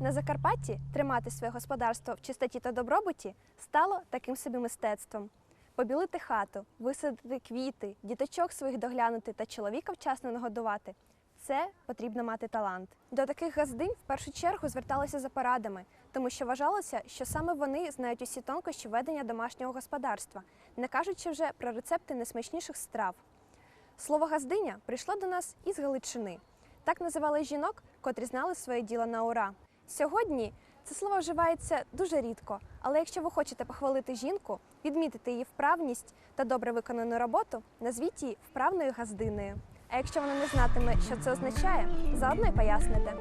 Прикарпатті тримати своє господарство в чистоті та добробуті стало таким собі мистецтвом. Побілити хату, висадити квіти, діточок своїх доглянути та чоловіка вчасно нагодувати це потрібно мати талант. До таких газдинь в першу чергу зверталися за порадами, тому що вважалося, що саме вони знають усі тонкощі ведення домашнього господарства, не кажучи вже про рецепти найсмачніших страв. Слово газдиня прийшло до нас із Галичини. Так називали жінок, котрі знали своє діло на ура. Сьогодні це слово вживається дуже рідко, але якщо ви хочете похвалити жінку, відмітити її вправність та добре виконану роботу, назвіть її вправною газдиною. А якщо вона не знатиме, що це означає, заодно й поясните.